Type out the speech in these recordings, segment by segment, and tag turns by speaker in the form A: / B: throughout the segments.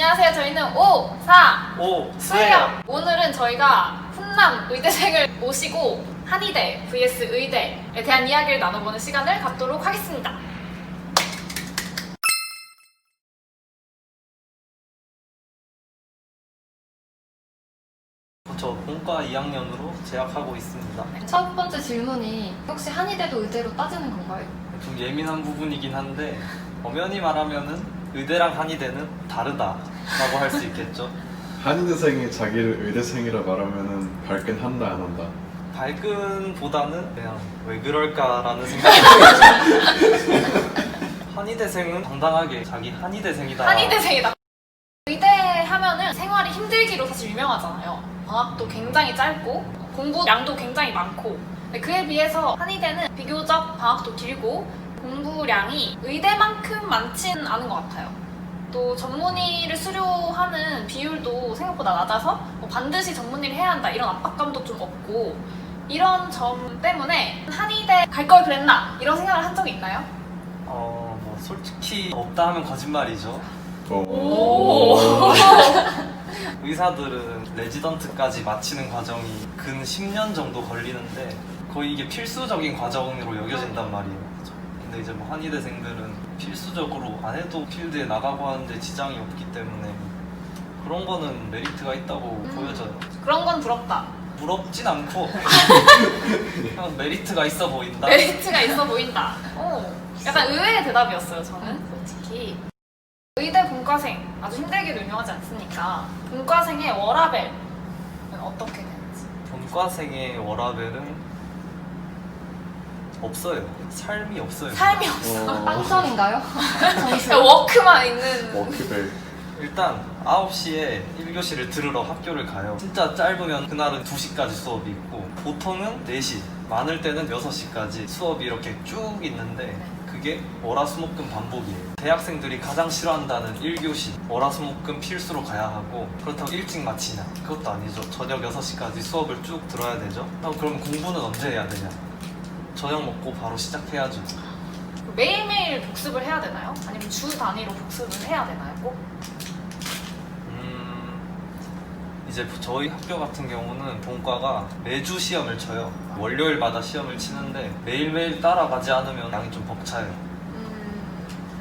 A: 안녕하세요. 저희는 5, 4,
B: 오,
A: 수혜요. 오늘은 저희가 훈남 의대생을 모시고 한의대 vs 의대에 대한 이야기를 나눠보는 시간을 갖도록 하겠습니다.
B: 저 본과 2학년으로 재학하고 있습니다.
C: 첫 번째 질문이 혹시 한의대도 의대로 따지는 건가요?
B: 좀 예민한 부분이긴 한데 엄연히 말하면은 의대랑 한의대는 다르다라고 할 수 있겠죠.
D: 한의대생이 자기를 의대생이라 말하면은 밝긴 한다 안 한다.
B: 발끈보다는 그냥 왜 그럴까라는 생각이 들죠. 한의대생은 당당하게 자기 한의대생이다.
A: 한의대생이다. 의대 하면은 생활이 힘들기로 사실 유명하잖아요. 방학도 굉장히 짧고 공부량도 굉장히 많고 근데 그에 비해서 한의대는 비교적 방학도 길고 공부량이 의대만큼 많진 않은 것 같아요. 또 전문의를 수료하는 비율도 생각보다 낮아서 뭐 반드시 전문의를 해야 한다 이런 압박감도 좀 없고 이런 점 때문에 한의대 갈 걸 그랬나 이런 생각을 한 적이 있나요?
B: 어, 뭐 솔직히 없다 하면 거짓말이죠.
D: 오.
B: 의사들은 레지던트까지 마치는 과정이 근 10년 정도 걸리는데 거의 이게 필수적인 과정으로 여겨진단 말이에요. 근데 이제 뭐 한의대생들은 필수적으로 안 해도 필드에 나가고 하는데 지장이 없기 때문에 그런 거는 메리트가 있다고
A: 음.
B: 보여져요.
A: 그런 건 부럽다.
B: 부럽진 않고 그냥 메리트가 있어 보인다.
A: 메리트가 있어 보인다. 오, 약간 의외의 대답이었어요, 저는 솔직히. 의대 본과생 아주 힘들기로 유명하지 않습니까? 본과생의 워라벨은 어떻게 되는지.
B: 본과생의 워라벨은 없어요. 삶이 없어요.
A: 삶이 없어.
D: 어.
C: 빵점인가요?
A: 그냥 워크만 있는.
D: 워크벨.
B: 일단 9시에 1교시를 들으러 학교를 가요. 진짜 짧으면 그날은 2시까지 수업이 있고 보통은 4시, 많을 때는 6시까지 수업이 이렇게 쭉 있는데 그게 월화수목금 반복이에요. 대학생들이 가장 싫어한다는 1교시 월화수목금 필수로 가야 하고 그렇다고 일찍 마치냐? 그것도 아니죠. 저녁 6시까지 수업을 쭉 들어야 되죠. 아, 그럼 공부는 언제 해야 되냐? 저녁 먹고 바로 시작해야죠.
A: 매일매일 복습을 해야 되나요? 아니면 주 단위로 복습을 해야 되나요? 꼭?
B: 음, 이제 저희 학교 같은 경우는 본과가 매주 시험을 쳐요. 월요일마다 시험을 치는데 매일매일 따라가지 않으면 양이 좀 벅차요.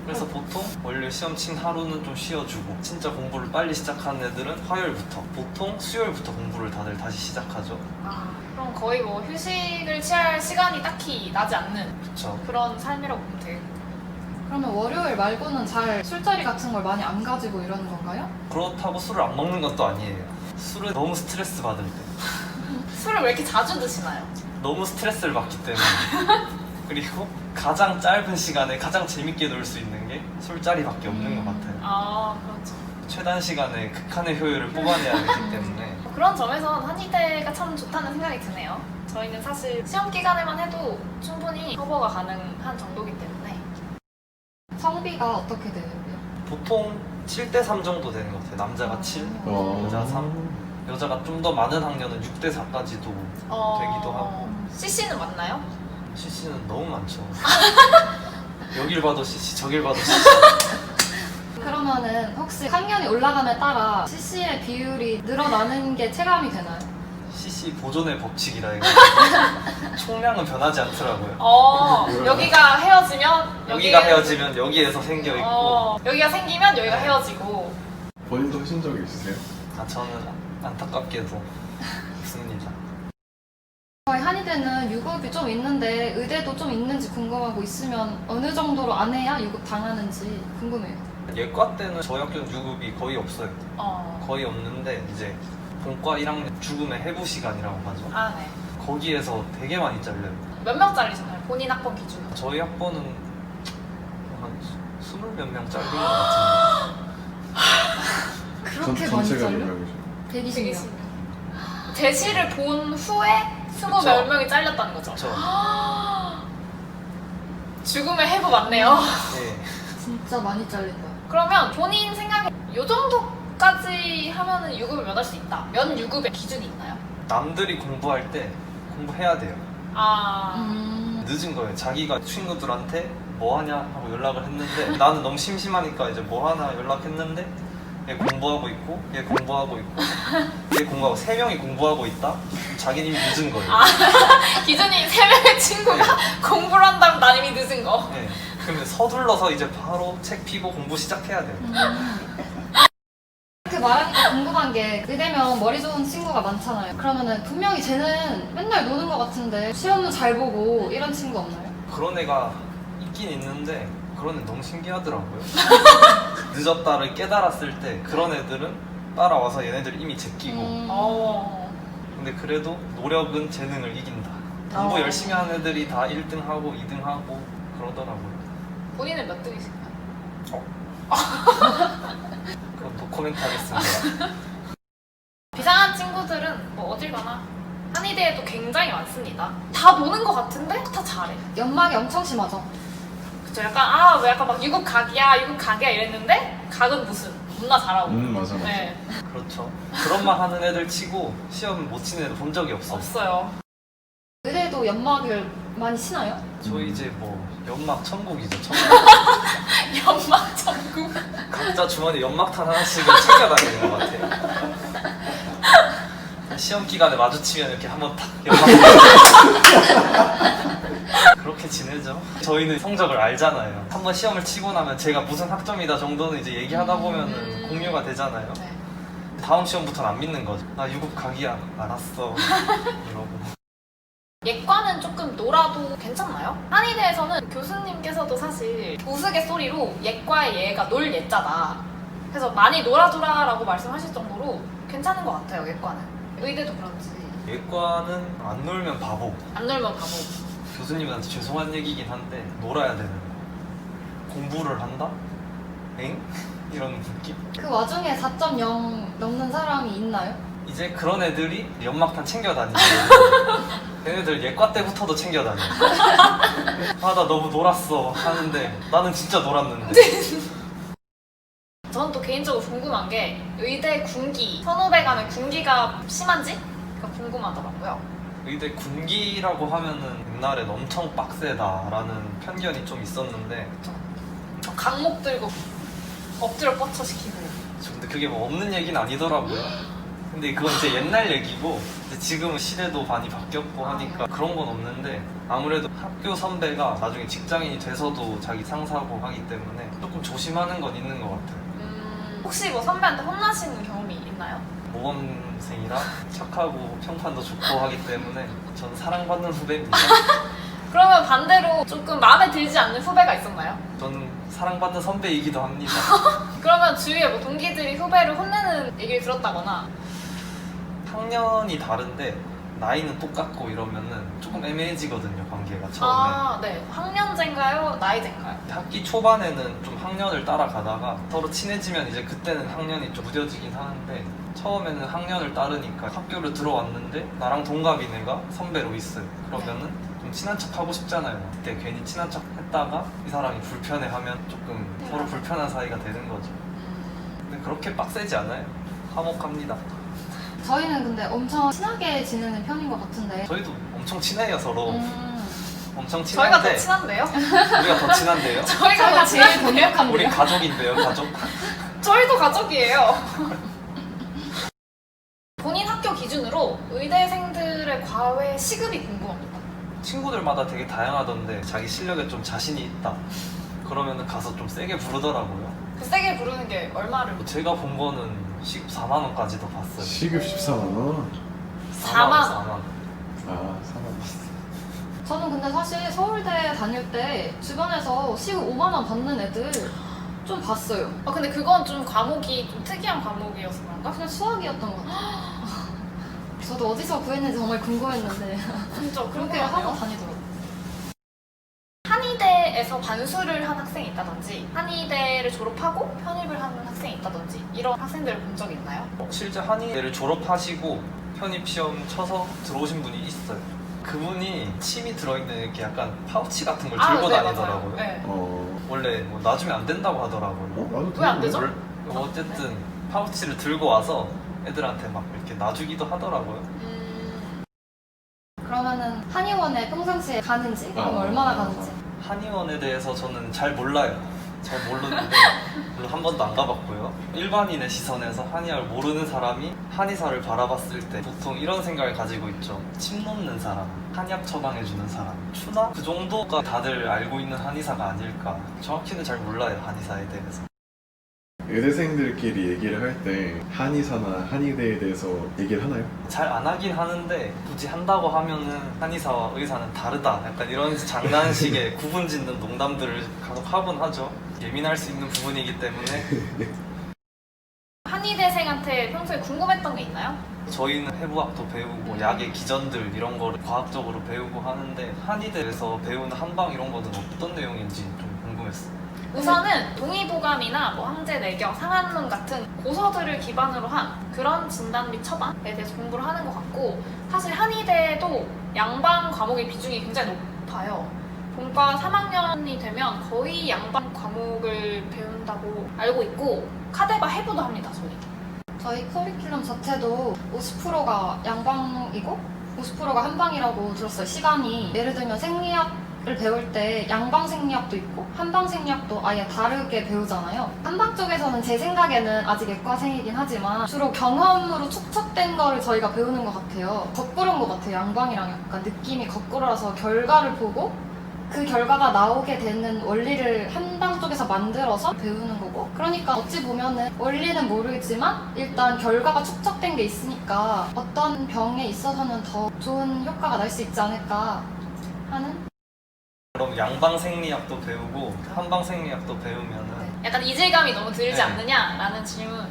A: 음,
B: 그래서 보통 월요일 시험 친 하루는 좀 쉬어주고 진짜 공부를 빨리 시작하는 애들은 화요일부터 보통 수요일부터 공부를 다들 다시 시작하죠.
A: 아, 그럼 거의 뭐 휴식을 취할 시간이 딱히 나지 않는
B: 그쵸.
A: 그런 삶이라고 보면 되겠네요.
C: 그러면 월요일 말고는 잘 술자리 같은 걸 많이 안 가지고 이러는 건가요?
B: 그렇다고 술을 안 먹는 것도 아니에요. 술을 너무 스트레스 받을 때.
A: 술을 왜 이렇게 자주 드시나요?
B: 너무 스트레스를 받기 때문에 그리고 가장 짧은 시간에 가장 재밌게 놀 수 있는 게 술자리밖에 없는 것 같아요
A: 아, 그렇죠.
B: 최단 시간에 극한의 효율을 뽑아내야 되기 때문에
A: 그런 점에서 한의대가 참 좋다는 생각이 드네요. 저희는 사실 시험 기간에만 해도 충분히 커버가 가능한 정도이기 때문에
C: 성비가 어떻게 되고요?
B: 보통 7대 3 정도 되는 것 같아요 남자가 7,
D: 어.
B: 여자 3 여자가 좀 더 많은 학년은 6대 4까지도
A: 어...
B: 되기도 하고.
A: CC는 맞나요?
B: CC는 너무 많죠 여길 봐도 CC 저길 봐도 CC
C: 그러면은 혹시 학년이 올라감에 따라 CC의 비율이 늘어나는 게 체감이 되나요?
B: CC 보존의 법칙이라 해서 총량은 변하지 않더라고요
A: 어? 여기가 헤어지면
B: 여기가
A: 여기에-
B: 헤어지면 여기에서 생겨 있고
A: 어, 여기가 생기면 여기가 헤어지고
D: 본인도 하신 적이 있으세요?
B: 아 저는 안타깝게도 없습니다.
C: 저희 한의대는 유급이 좀 있는데 의대도 좀 있는지 궁금하고 있으면 어느 정도로 안 해야 유급 당하는지 궁금해요.
B: 예과 때는 저희 학교는 유급이 거의 없어요.
A: 어.
B: 거의 없는데 이제 본과 1학년 죽음의 해부 시간이라고 하죠.
A: 아, 네.
B: 거기에서 되게 많이 잘려요.
A: 몇 명 잘리셨나요? 본인 학번 기준으로.
B: 저희 학번은 한 스물 몇 명 잘린 것 같은데.
C: 그렇게
D: 전,
C: 많이
D: 전체가 몇
C: 잘려?
D: 명이죠?
C: 120명.
A: 제시를 본 후에 스무
B: 그쵸.
A: 몇 명이 잘렸다는 거죠.
B: 저
A: 죽음의 해부 맞네요.
B: 네.
C: 진짜 많이 잘린다.
A: 그러면 본인 생각에 요 정도까지 하면은 유급을 면할 수 있다. 면 유급의 기준이 있나요?
B: 남들이 공부할 때 공부해야 돼요.
A: 아,
C: 음.
B: 늦은 거예요. 자기가 친구들한테 뭐 하냐 하고 연락을 했는데 나는 너무 심심하니까 이제 뭐 하나 연락했는데 얘 공부하고 있고 얘 공부하고 있고 얘 공부하고 세 명이 공부하고 있다. 자기는 이미 늦은 거예요.
A: 기준이 세 명의 친구가 공부를 한다면 난 이미 늦은 거.
B: 네. 그러면 서둘러서 이제 바로 책 피고 공부 시작해야 돼요.
C: 그 말하니까 궁금한 게 의대면 머리 좋은 친구가 많잖아요. 그러면은 분명히 쟤는 맨날 노는 것 같은데 시험은 잘 보고 이런 친구 없나요?
B: 그런 애가 있긴 있는데 그런 애 너무 신기하더라고요. 늦었다를 깨달았을 때 그런 애들은 따라와서 얘네들 이미 제끼고
C: 음.
A: 어.
B: 근데 그래도 노력은 재능을 이긴다. 공부
A: 어.
B: 열심히 하는 애들이 다 1등하고 2등하고 그러더라고요.
A: 본인은 몇 등이신가요?
B: 그럼 노코멘트 하겠습니다.
A: 비상한 친구들은 뭐 어딜 가나 한의대에도 굉장히 많습니다. 다 보는 것 같은데 다 잘해.
C: 연막이 엄청 심하죠.
A: 그쵸 약간 아 왜 약간 막 유급 각이야 유급 각이야 이랬는데 각은 무슨 겁나 잘하고.
D: 음 맞아 맞아.
A: 네
B: 그렇죠. 그런 말 하는 애들 치고 시험 못 치는 애들 본 적이 없어요.
A: 없어요.
C: 의대도 연막을 많이 치나요?
B: 저희 이제 뭐 연막 천국이죠. 천국.
A: 연막 전국.
B: 각자 주머니 연막탄 하나씩은 챙겨 다니는 것 같아요. 시험 기간에 마주치면 이렇게 한번 탁 연막. 그렇게 지내죠. 저희는 성적을 알잖아요. 한번 시험을 치고 나면 제가 무슨 학점이다 정도는 이제 얘기하다 보면은
A: 음.
B: 공유가 되잖아요.
A: 네.
B: 다음 시험부터는 안 믿는 거죠. 나 유급 각이야. 알았어. 이러고.
A: 예과는 조금 놀아도 괜찮나요? 한의대에서는 교수님께서도 사실 우스갯소리로 예과의 예가 놀 예자다. 그래서 많이 놀아줘라라고 말씀하실 정도로 괜찮은 것 같아요, 예과는. 의대도 그런지.
B: 예과는 안 놀면 바보.
A: 안 놀면 바보.
B: 교수님한테 죄송한 얘기긴 한데 놀아야 되는 거. 공부를 한다? 엥? 이런 느낌?
C: 그 와중에 4.0 넘는 사람이 있나요?
B: 이제 그런 애들이 연막탄 챙겨 다니고 걔네들 예과 때부터도 챙겨 다녀. 아나 너무 놀았어 하는데 나는 진짜 놀았는데.
A: 저는 또 개인적으로 궁금한 게 의대 군기, 선후배 간의 군기가 심한지? 가 궁금하더라고요.
B: 의대 군기라고 하면은 옛날엔 엄청 빡세다라는 편견이 좀 있었는데
A: 저 강목 들고 엎드려 뻗쳐 시키고.
B: 저 근데 그게 뭐 없는 얘기는 아니더라고요. 근데 그건 이제 옛날 얘기고 이제 지금은 시대도 많이 바뀌었고 하니까 그런 건 없는데 아무래도 학교 선배가 나중에 직장인이 돼서도 자기 상사고 하기 때문에 조금 조심하는 건 있는 것 같아요.
A: 음, 혹시 뭐 선배한테 혼나신 경험이 있나요?
B: 모범생이라 착하고 평판도 좋고 하기 때문에 전 사랑받는 후배입니다.
A: 그러면 반대로 조금 마음에 들지 않는 후배가 있었나요?
B: 저는 사랑받는 선배이기도 합니다.
A: 그러면 주위에 뭐 동기들이 후배를 혼내는 얘기를 들었다거나
B: 학년이 다른데 나이는 똑같고 이러면은 조금 애매해지거든요 관계가 처음에.
A: 아, 네. 학년제인가요? 나이제인가요?
B: 학기 초반에는 좀 학년을 따라가다가 서로 친해지면 이제 그때는 학년이 좀 무뎌지긴 하는데 처음에는 학년을 따르니까 학교를 들어왔는데 나랑 동갑인 애가 선배로 있어요. 그러면은 좀 친한 척 하고 싶잖아요. 그때 괜히 친한 척 했다가 이 사람이 불편해하면 조금 서로 불편한 사이가 되는 거죠. 근데 그렇게 빡세지 않아요. 화목합니다.
C: 저희는 근데 엄청 친하게 지내는 편인 것 같은데.
B: 저희도 엄청 친해요 서로.
C: 음,
B: 엄청
A: 저희가
B: 친한데
A: 더 친한데요?
B: 우리가 더 친한데요.
A: 저희가 더
C: 저희가 제일
A: 친한데요?
C: 돈독한데요.
B: 우리 가족인데요 가족.
A: 저희도 가족이에요. 본인 학교 기준으로 의대생들의 과외 시급이 궁금합니다.
B: 친구들마다 되게 다양하던데 자기 실력에 좀 자신이 있다. 그러면 가서 좀 세게 부르더라고요.
A: 그 세게 부르는 게 얼마를?
B: 제가 본 거는 시급 4만 원까지도 봤어요.
D: 시급 14만 원.
A: 4만 원.
B: 4만 원.
D: 아 4만 원.
C: 저는 근데 사실 서울대 다닐 때 주변에서 시급 5만 원 받는 애들 좀 봤어요.
A: 아 근데 그건 좀 과목이 좀 특이한 과목이어서 그런가?
C: 그냥 수학이었던 것 같아요. 저도 어디서 구했는지 정말 궁금했는데
A: 진짜
C: 그렇게
A: 그렇게
C: 하고
A: 하고
C: 다니더라고요.
A: 한의대에서 반수를 한 학생이 있다든지 한의대를 졸업하고 편입을 하는 학생이 있다든지 이런 학생들을 본 적이 있나요?
B: 어, 실제 한의대를 졸업하시고 편입 시험 쳐서 들어오신 분이 있어요. 그분이 침이 들어있는 이렇게 약간 파우치 같은 걸 들고
A: 네,
B: 다니더라고요.
A: 맞아요. 네.
D: 어.
B: 원래 뭐 놔주면 안 된다고 하더라고요.
D: 어? 나도
A: 왜 안? 되죠?
B: 뭘- 뭐 어쨌든 파우치를 들고 와서 애들한테 막 이렇게 놔주기도 하더라고요.
A: 음,
C: 그러면은 한의원에 평상시에 가는지 그럼
D: 아.
C: 얼마나 가는지
B: 한의원에 대해서 저는 잘 몰라요. 잘 모르는데 물론 한 번도 안 가봤고요. 일반인의 시선에서 한의학을 모르는 사람이 한의사를 바라봤을 때 보통 이런 생각을 가지고 있죠. 침 놓는 사람, 한약 처방해주는 사람, 추나 그 정도가 다들 알고 있는 한의사가 아닐까. 정확히는 잘 몰라요 한의사에 대해서.
D: 의대생들끼리 얘기를 할 때 한의사나 한의대에 대해서 얘기를 하나요?
B: 잘 안 하긴 하는데 굳이 한다고 하면은 한의사와 의사는 다르다 약간 이런 장난식의 구분 짓는 농담들을 간혹 하곤 하죠 예민할 수 있는 부분이기 때문에
A: 한의대생한테 평소에 궁금했던 게 있나요?
B: 저희는 해부학도 배우고 약의 기전들 이런 거를 과학적으로 배우고 하는데 한의대에서 배우는 한방 이런 거는 어떤 내용인지 좀 궁금했어요
A: 우선은 동의보감이나 뭐 항제 내경, 상한론 같은 고서들을 기반으로 한 그런 진단 및 처방에 대해서 공부를 하는 것 같고 사실 한의대도 양방 과목의 비중이 굉장히 높아요. 본과 3학년이 되면 거의 양방 과목을 배운다고 알고 있고 카데바 해부도 합니다, 저희.
C: 저희 커리큘럼 자체도 50%가 양방이고 50%가 한방이라고 들었어요. 시간이 예를 들면 생리학 을 배울 때 양방 생리학도 있고 한방 생리학도 아예 다르게 배우잖아요. 한방 쪽에서는 제 생각에는 아직 예과생이긴 하지만 주로 경험으로 축적된 거를 저희가 배우는 것 같아요. 거꾸로인 것 같아요. 양방이랑 약간 느낌이 거꾸로라서 결과를 보고 그 결과가 나오게 되는 원리를 한방 쪽에서 만들어서 배우는 거고 그러니까 어찌 보면은 원리는 모르겠지만 일단 결과가 축적된 게 있으니까 어떤 병에 있어서는 더 좋은 효과가 날 수 있지 않을까 하는
B: 그럼 양방 생리학도 배우고 한방 생리학도 배우면은
A: 약간 이질감이 너무 들지
B: 네.
A: 않느냐라는 질문.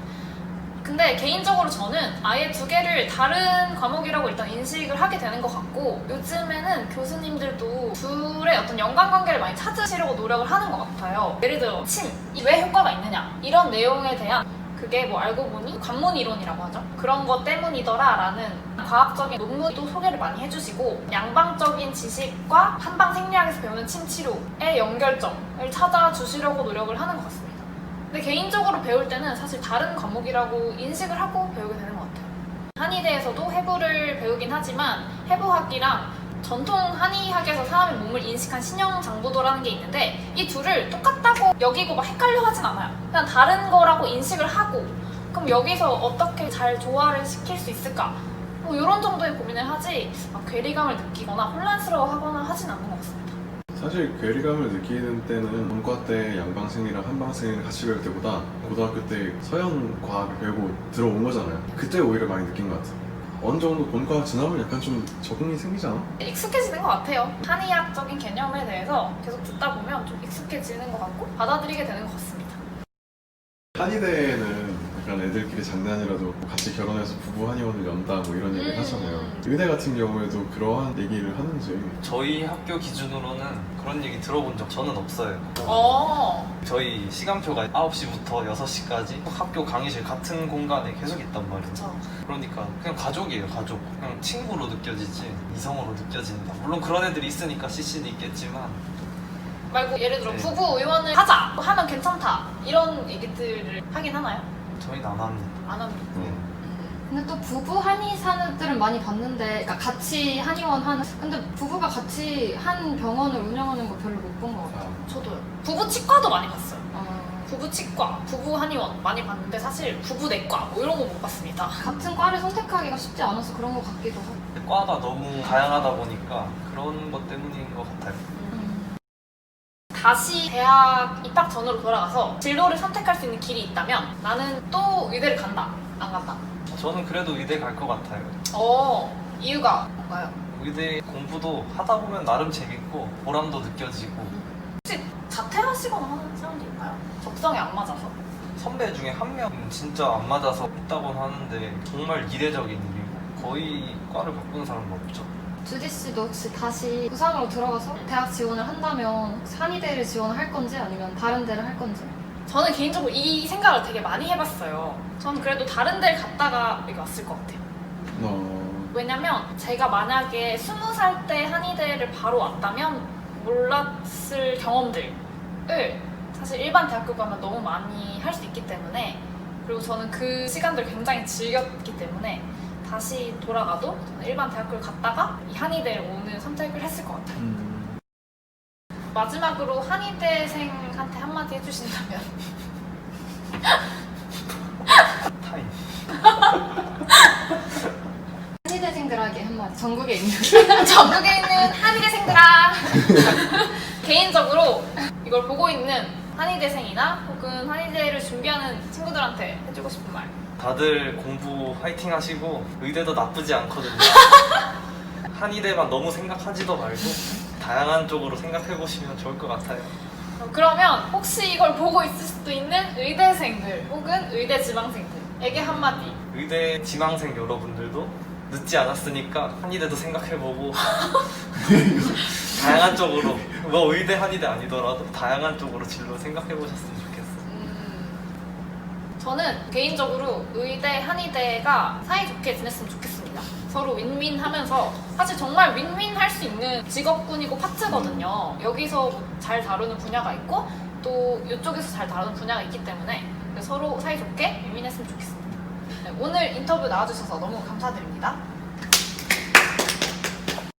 A: 근데 개인적으로 저는 아예 두 개를 다른 과목이라고 일단 인식을 하게 되는 것 같고 요즘에는 교수님들도 둘의 어떤 연관관계를 많이 찾으시려고 노력을 하는 것 같아요. 예를 들어 침, 이왜 효과가 있느냐 이런 내용에 대한 그게 뭐 알고 보니 관문 이론이라고 하죠. 그런 것 때문이더라라는 과학적인 논문도 소개를 많이 해주시고 양방적인 지식과 한방 생리학에서 배우는 침 치료의 연결점을 찾아주시려고 노력을 하는 것 같습니다. 근데 개인적으로 배울 때는 사실 다른 과목이라고 인식을 하고 배우게 되는 것 같아요. 한의대에서도 해부를 배우긴 하지만 해부학이랑 전통 한의학에서 사람의 몸을 인식한 신형 장부도라는 게 있는데 이 둘을 똑같다고 여기고 막 헷갈려 하진 않아요. 그냥 다른 거라고 인식을 하고 그럼 여기서 어떻게 잘 조화를 시킬 수 있을까? 뭐 이런 정도의 고민을 하지 막 괴리감을 느끼거나 혼란스러워하거나 하진 않는 것 같습니다.
D: 사실 괴리감을 느끼는 때는 본과 때 양방생이랑 한방생을 같이 배울 때보다 고등학교 때 서양 과학을 배우고 들어온 거잖아요. 그때 오히려 많이 느낀 것 같아요. 어느 정도 본과 지나면 약간 좀 적응이 생기지 않아?
A: 익숙해지는 것 같아요. 한의학적인 개념에 대해서 계속 듣다 보면 좀 익숙해지는 것 같고 받아들이게 되는 것 같습니다.
D: 한의대에는 약간 애들끼리 장난이라도 같이 결혼해서 부부 한의원을 연다 뭐 이런 얘기를
A: 음.
D: 하잖아요. 의대 같은 경우에도 그러한 얘기를 하는지
B: 저희 학교 기준으로는 그런 얘기 들어본 적 저는 없어요
A: 어,
B: 저희 시간표가 9시부터 6시까지 학교 강의실 같은 공간에 계속 있단 말이죠
A: 그쵸.
B: 그러니까 그냥 가족이에요 가족 그냥 친구로 느껴지지 이성으로 느껴진다 물론 그런 애들이 있으니까 CC는 있겠지만
A: 말고 예를 들어
B: 네.
A: 부부 의원을 하자 하면 괜찮다 이런 얘기들을 하긴 하나요?
B: 저희는 안 합니다
A: 안 합니다.
D: 어.
C: 근데 또 부부 한의사들은 많이 봤는데 그러니까 같이 한의원 하는 근데 부부가 같이 한 병원을 운영하는 거 별로 못 본 것 같아요.
A: 저도요. 부부 치과도 많이 봤어요.
C: 어,
A: 부부 치과, 부부 한의원 많이 봤는데 사실 부부 내과 뭐 이런 거 못 봤습니다.
C: 같은 과를 선택하기가 쉽지 않아서 그런 것 같기도 하고.
B: 근데 과가 너무 다양하다 보니까 그런 것 때문인 것 같아요
C: 음.
A: 다시 대학 입학 전으로 돌아가서 진로를 선택할 수 있는 길이 있다면 나는 또 의대를 간다. 안 간다.
B: 저는 그래도 의대 갈 것 같아요
A: 어, 이유가 뭔가요?
B: 의대 공부도 하다 보면 나름 재밌고 보람도 느껴지고
A: 혹시 자퇴하시거나 하는 사람도 있나요? 적성에 안 맞아서?
B: 선배 중에 한 명은 진짜 안 맞아서 있다곤 하는데 정말 이례적인 일이고 거의 과를 바꾸는 사람은 없죠
C: 주디 씨도 혹시 다시 부산으로 들어가서 대학 지원을 한다면 한의대를 지원할 건지 아니면 다른 데를 할 건지?
A: 저는 개인적으로 이 생각을 되게 많이 해봤어요. 저는 그래도 다른 데를 갔다가 여기 왔을 것 같아요.
D: 어,
A: 왜냐면 제가 만약에 스무 살 때 한의대를 바로 왔다면 몰랐을 경험들을 사실 일반 대학교 가면 너무 많이 할 수 있기 때문에 그리고 저는 그 시간들을 굉장히 즐겼기 때문에 다시 돌아가도 저는 일반 대학교를 갔다가 이 한의대를 오늘 선택을 했을 것 같아요.
D: 음,
A: 마지막으로 한의대생한테 한마디 해주신다면?
B: 타임.
C: 한의대생들에게 한마디. 전국에 있는.
A: 전국에 있는 한의대생들아. 개인적으로 이걸 보고 있는 한의대생이나 혹은 한의대를 준비하는 친구들한테 해주고 싶은 말
B: 다들 공부 화이팅 하시고 의대도 나쁘지 않거든요. 한의대만 너무 생각하지도 말고 다양한 쪽으로 생각해 보시면 좋을 것 같아요.
A: 어, 그러면 혹시 이걸 보고 있을 수도 있는 의대생들 혹은 의대 지망생들에게 한마디
B: 의대 지망생 여러분들도 늦지 않았으니까 한의대도 생각해보고 다양한 쪽으로 뭐 의대 한의대 아니더라도 다양한 쪽으로 진로 생각해보셨으면 좋겠어요.
A: 저는 개인적으로 의대, 한의대가 사이좋게 지냈으면 좋겠습니다. 서로 윈윈 하면서 사실 정말 윈윈 할 수 있는 직업군이고 파트거든요. 여기서 잘 다루는 분야가 있고 또 이쪽에서 잘 다루는 분야가 있기 때문에 서로 사이좋게 윈윈했으면 좋겠습니다. 네, 오늘 인터뷰 나와주셔서 너무 감사드립니다.